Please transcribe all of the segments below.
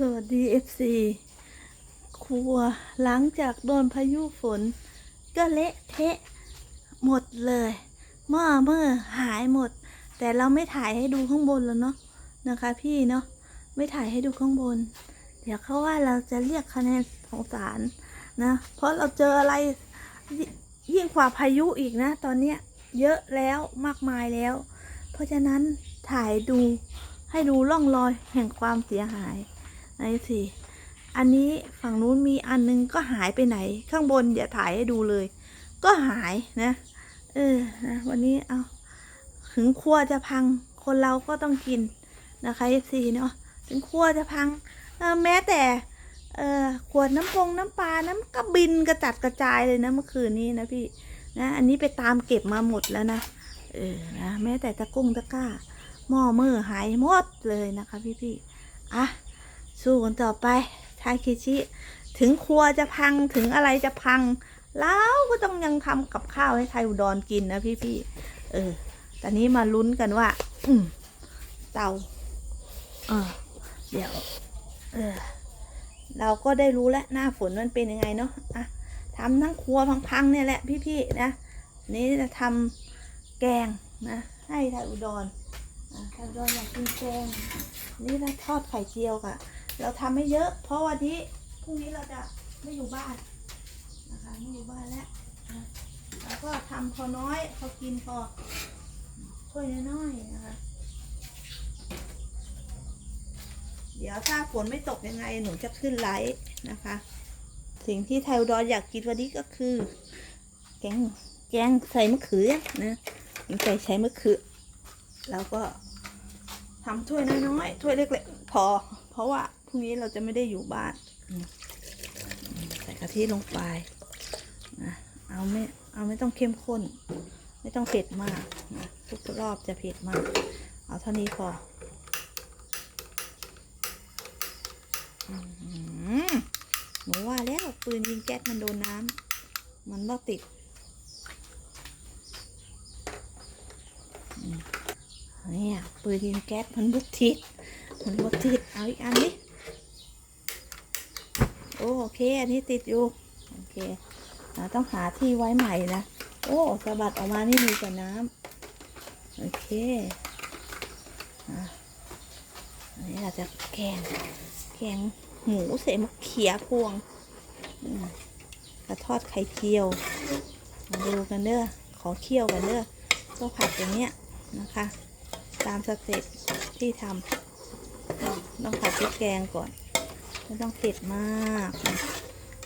สวัสดี FC ครัวหลังจากโดนพายุฝน ก็เละเทะหมดเลยหม้อเมื่อหายหมด แต่เราไม่ถ่ายให้ดูข้างบนแล้วเนาะนะคะพี่เนาะไม่ถ่ายให้ดูข้างบน เดี๋ยวเขาว่าเราจะเรียกคะแนนสงสารนะ เพราะเราเจออะไรยยิ่งกว่าพายุอีกนะ ตอนเนี้ยเยอะแล้วมากมายแล้ว เพราะฉะนั้นถ่ายดูให้ดูร่องรอยแห่งความเสียหาย ไหนสิอันนี้ฝั่งนู้นมีอันนึงก็หายไปไหน ข้างบนอย่าถ่ายให้ดูเลย ก็หายนะ เออนะวันนี้เอาถึงครัวจะพังคนเราก็ต้องกินนะคะเอฟซีเนาะถึงครัวจะพังเออแม้แต่เออขวดน้ำพงน้ำปลาน้ำกระบินกระจัดกระจายเลยนะเมื่อคืนนี้นะพี่นะอันนี้ไปตามเก็บมาหมดแล้วนะเออนะแม้แต่ตะกุ้งตะก้าหม้อมือหายหมดเลยนะคะพี่พี่ๆอะ สู้กันต่อไปทาคิชิ ถึงครัวจะพังถึงอะไรจะพัง แล้วก็ต้องยังทำกับข้าวให้ไทยอุดรกินนะพี่พี่ๆเออตอนนี้มาลุ้นกันว่าอืเตาเออเดี๋ยว เออ เราก็ได้รู้แล้วหน้าฝนมันเป็นยังไงเนาะอะทำทั้งครัวพังๆเนี่ยแหละพี่ๆนะนี่จะทำแกงนะให้ไทยอุดรไทยอุดรอยากกินแกงนี่เราทอดไข่เจียวค่ะ เราทำไม่เยอะ เพราะวันนี้พรุ่งนี้เราจะไม่อยู่บ้านนะคะไม่อยู่บ้านแล้วแล้วก็ทำพอน้อยพอกินพอถ้วยน้อยๆนะคะ เดี๋ยวถ้าฝนไม่ตกยังไงหนูจะขึ้นไลฟ์นะคะ สิ่งที่ไทยอุดรอยากกินวันนี้ก็คือแกงแกงใส่มะเขือนะแกงใส่ใช้มะเขือแล้วก็ทำถ้วยน้อยๆถ้วยเล็กๆพอ เพราะว่า รุ่งนี้เราจะไม่ได้อยู่บ้านอืมใส่กะทิลงไปนะเอาไม่เอาไม่ต้องเข้มข้น ไม่ต้องเผ็ดมากนะทุกรอบจะเผ็ดมาก เอาเท่านี้พออื้อหือหนูว่าแล้วปืนยิงแก๊สมันโดนน้ำมันบ่ติดเนี่ยปืนยิงแก๊สมันบุกทิดมันบุกทิดเอาอีกอันนี้ โอเค อันนี้ติดอยู่ โอเคต้องหาที่ไว้ใหม่นะ โอ้สะบัดออกมานี่มีแต่น้ำโอเคอันนี้เราจะแกง แกงหมูใส่มะเขือพวงกระทอดไข่เจียว มาดูกันเด้อ ขอเคี่ยวกันเด้อก็ผัดอย่างเนี้ยนะคะ ตามสเต็ปที่ทำต้องผัดพริกแกงก่อน ไม่ต้องเผ็ดมาก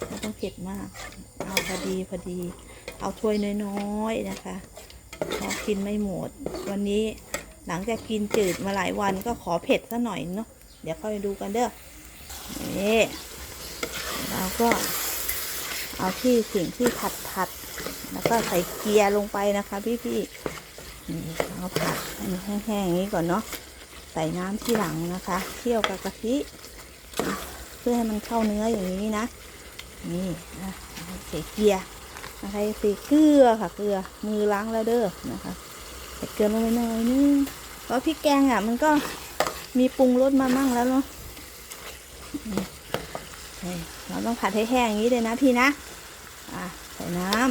ไม่ต้องเผ็ดมาก เอาพอดีพอดี เอาถ้วยน้อยๆนะคะพอกินไม่หมด วันนี้หลังจากกินจืดมาหลายวันก็ขอเผ็ดซะหน่อยเนาะเดี๋ยวค่อยดูกันเด้อนี่เราก็เอาที่สิ่งที่ผัดผัดๆแล้วก็ใส่เกลียร์ลงไปนะคะ พี่ๆนี่เอาผัดให้มันแห้งๆอย่างนี้ก่อนเนาะใส่น้ำที่หลังนะคะเคี่ยวกับกะทิ เพื่อให้มันเข้าเนื้ออย่างนี้นะ นี่นะใส่เกลือนะคะใส่เกลือค่ะเกลือมือล้างแล้วเด้อนะคะใส่เกลือลงไปหน่อยนึงเพราะพริกแกงอะมันก็มีปรุงรสมามั่งแล้วเนาะเราต้องผัดให้แห้งอย่างนี้เลยนะพี่นะอะใส่น้ำ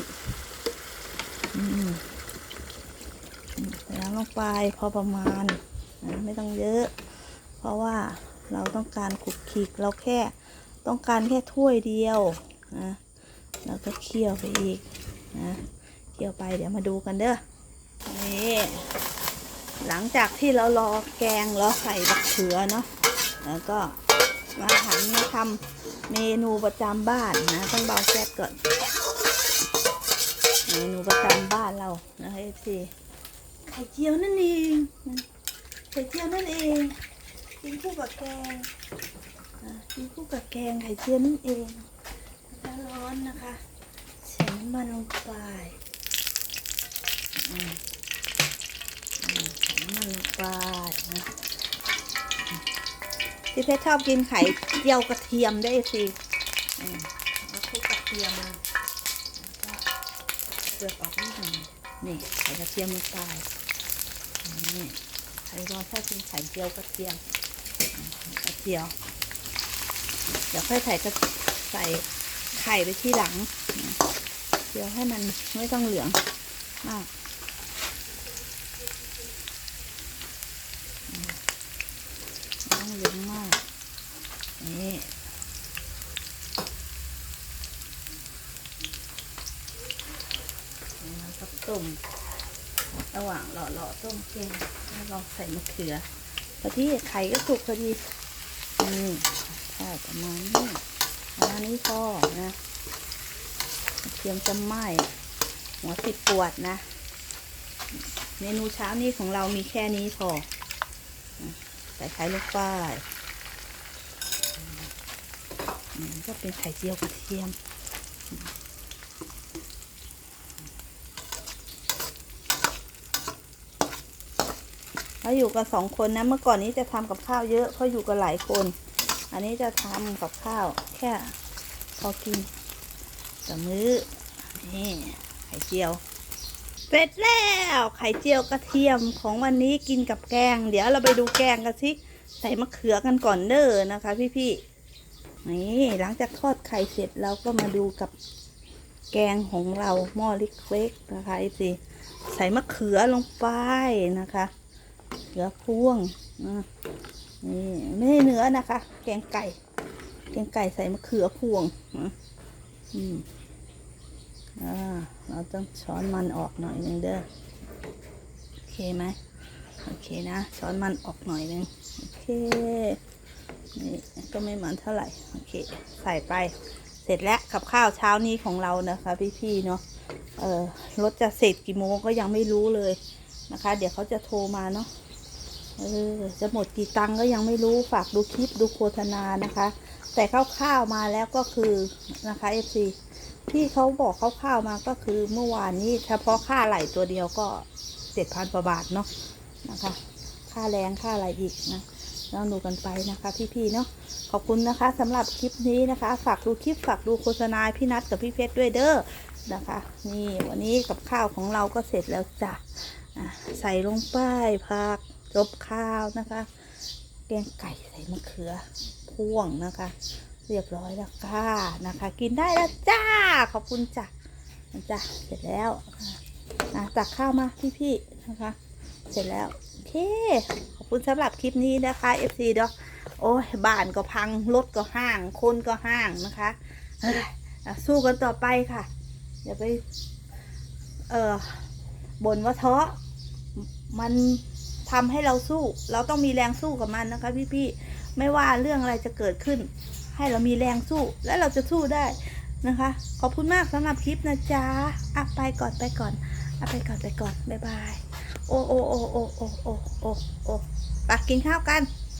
ใส่น้ำลงไปพอประมาณ ไม่ต้องเยอะ เพราะว่า เราต้องการขุกขลิกเราแค่ต้องการแค่ถ้วยเดียวนะแล้วก็เคี่ยวไปอีกนะเคี่ยวไปเดี๋ยวมาดูกันเด้อนี่หลังจากที่เรารอแกงรอใส่บักเขือเนาะแล้วก็มาหันมาทำเมนูประจำบ้านนะต้องเบาแก๊สก่อนเมนูประจำบ้านเรานะคะเอฟซีไข่เจียวนั่นเองไข่เจียวนั่นเอง กินคู่กับแกงอะกินคู่กับแกงไข่เจียวนั่นเองถ้าร้อนนะคะใส่น้ำมันลงไปอืมอืมใส่น้ำมันลงไปนะพี่เพชรชอบกินไข่เจียวกระเทียมได้สิอืมแล้วคลุกกระเทียมมาแล้วก็เปลือกออกนิดหนึ่งนี่ใส่กระเทียมลงไปนี่ไข่รอชอบกินไข่เจียวกระเทียมกระ เทียมเดี๋ยวค่อยใส่กระใส่ไข่ไปที่หลังเดี๋ยวให้มันไม่ต้องเหลืองมากต้องเหลืองมาก นี่นี่เราก็ต้มระหว่างหล่อหล่อๆต้มแกงแล้วลองใส่มะเขือ พอดีไข่ก็สุกพอดีนี่ใช่ประมาณนี้ประมาณนี้พอนะกระเทียมจะไหม้หัวติดปวดนะ เมนูเช้านี้ของเรามีแค่นี้พอใส่ไข่ลงไปอืมก็เป็นไข่เจียวกระเทียม เราอยู่กันสองคนนะ เมื่อก่อนนี้จะทำกับข้าวเยอะเพราะอยู่กันหลายคน อันนี้จะทำกับข้าวแค่พอกินต่อมื้อนี่ไข่เจียวเสร็จแล้วไข่เจียวกระเทียมของวันนี้กินกับแกง เดี๋ยวเราไปดูแกงกันสิใส่มะเขือกันก่อนเด้อนะคะ พี่ๆนี่หลังจากทอดไข่เสร็จเราก็มาดูกับแกงของเราหม้อเล็กๆนะคะไอซีใส่มะเขือลงไปนะคะ เขือพวงอะนี่ไม่ใช่เนื้อนะคะ แกงไก่ แกงไก่ใส่มะเขือพวงอะอืมอ่าเราต้องช้อนมันออกหน่อยหนึงเด้อโอเคไหมโอเคนะช้อนมันออกหน่อยหนึงโอเคนี่ก็ไม่มันเท่าไหร่โอเค ใส่ไปเสร็จแล้วกับข้าวเช้านี้ของเรานะคะพี่ๆเนาะเออรถจะเสร็จกี่โมงก็ยังไม่รู้เลยนะคะ เดี๋ยวเขาจะโทรมาเนาะ เออจะหมดกี่ตังก็ยังไม่รู้ฝากดูคลิปดูโฆษณานะคะ แต่คร่าวๆมาแล้วก็คือนะคะเอฟซีที่เขาบอกคร่าวๆมาก็คือเมื่อวานนี้เฉพาะค่าไหลตัวเดียวก็เจ็ดพันกว่าบาทเนาะนะคะ ค่าแรงค่าอะไรอีกนะลองดูกันไปนะคะพี่ๆเนาะขอบคุณนะคะสำหรับคลิปนี้นะคะ ฝากดูคลิปฝากดูโฆษณาพี่นัทกับพี่เพชรด้วยเด้อนะคะ นี่วันนี้กับข้าวของเราก็เสร็จแล้วจ้ะใส่ลงไปผัก จบข้าวนะคะ แกงไก่ใส่มะเขือพ่วงนะคะ เรียบร้อยแล้วค่ะนะคะ กินได้แล้วจ้า ขอบคุณจ้ะจ้ะเสร็จแล้วอะตักข้าวมาพี่ๆนะคะ เสร็จแล้วโอเคขอบคุณสำหรับคลิปนี้นะคะ FC เนาะโอ้ยบ้านก็พังรถก็ห้าง คนก็ห้างนะคะเอ้ยอะสู้กันต่อไปค่ะอย่าไป เออบ่นว่าท้อมัน ทำให้เราสู้ เราต้องมีแรงสู้กับมันนะคะพี่ๆไม่ว่าเรื่องอะไรจะเกิดขึ้น ให้เรามีแรงสู้และเราจะสู้ได้นะคะ ขอบคุณมากสำหรับคลิปนะจ๊ะอะไปก่อนไปก่อนอะไปก่อนไปก่อนบ๊ายบายโอ้โอ้โอ้โอ้โอ้โอ้โอ้โอ้ไปกินข้าวกัน